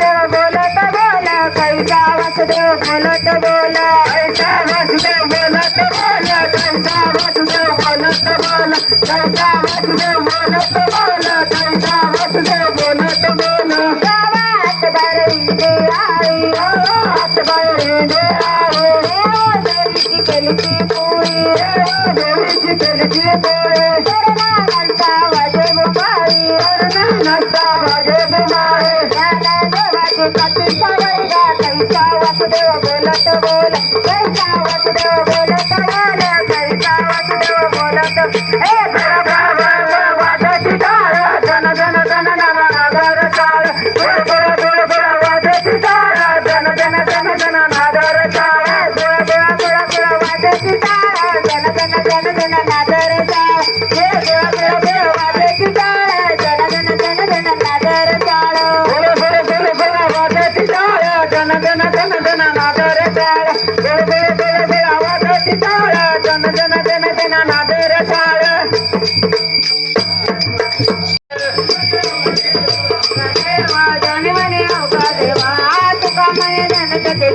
तो बोलो तो बोलो कैसा वसुदेव बोलो तो बोलो कैसा वसुदेव बोलो तो बोलो कैसा वसुदेव बोलो तो बोलो कैसा वसुदेव बोलो तो बोलो कैसा वसुदेव बोलो तो बोलो सावात बरई दे आई ओ सावात बरई दे आई रे ओ देवी की कलकी पूरी रे ओ देवी की कलकी पूरी शरणा नंता वजे बुमारी शरणा नंता वजे बुमारी Yeah, yeah.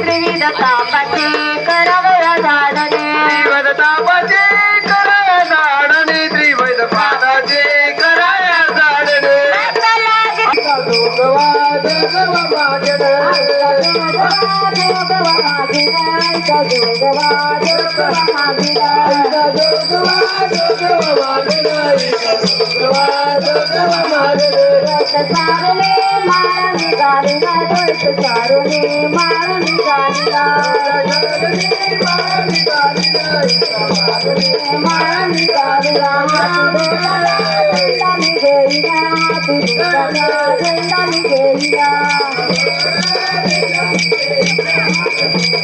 త్రివిధ Yeah.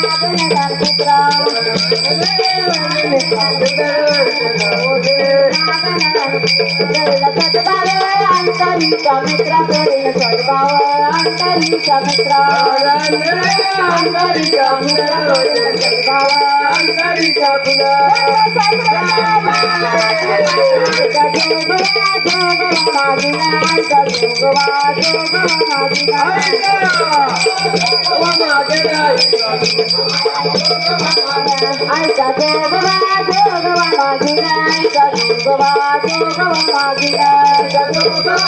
Thank you. अंतरीचा मित्र करेल सद्भाव अंतरीचा मित्र आईचा जोगवा जोगवा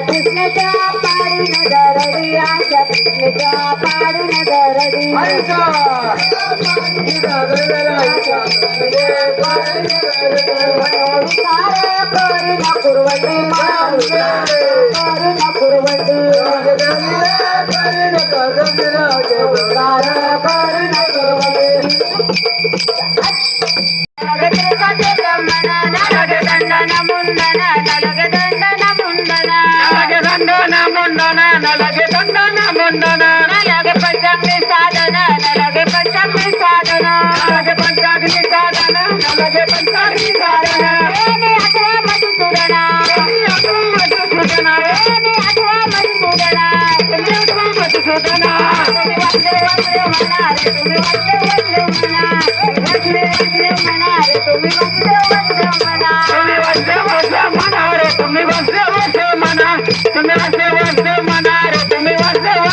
कृष्णच्या पाडून दरडी आशा कृष्णच्या पाडून दरडी सारे करून कुरवटी करून कुरवटी सारे करून సాధన నలగే దండన ముందన నలగే పంచాగ్ని సాధన నలగే పంచాగ్ని సాధన నలగే పంచాగ్ని సాధన నలగే పంచాగ్ని సాధన ఏమి అథవా మధుసూదన ఏమి అథవా మధుసూదన ఏమి అథవా మధుసూదన ఏమి అథవా మధుసూదన వందే వందే మనా రే తుమి వందే వందే మనా వందే వందే మనా రే తుమి వందే వందే మనా తుమి వందే వందే మనా రే తుమి వందే వందే మనా తుమి వందే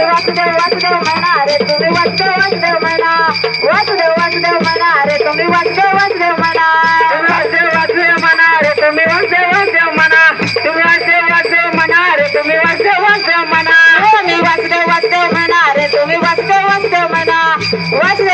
वासुदेव वासुदेव म्हणा अरे तुम्ही वासुदेव वासुदेव म्हणा वासुदेव वासुदेव म्हणा अरे तुम्ही वासुदेव वासुदेव म्हणा वासुदेव वासुदेव म्हणा अरे तुम्ही वासुदेव वासुदेव म्हणा तुम्ही वासुदेव वासुदेव म्हणा अरे तुम्ही वासुदेव वासुदेव म्हणा मी वासुदेव वासुदेव म्हणा अरे तुम्ही वासुदेव वासुदेव म्हणा वासुदेव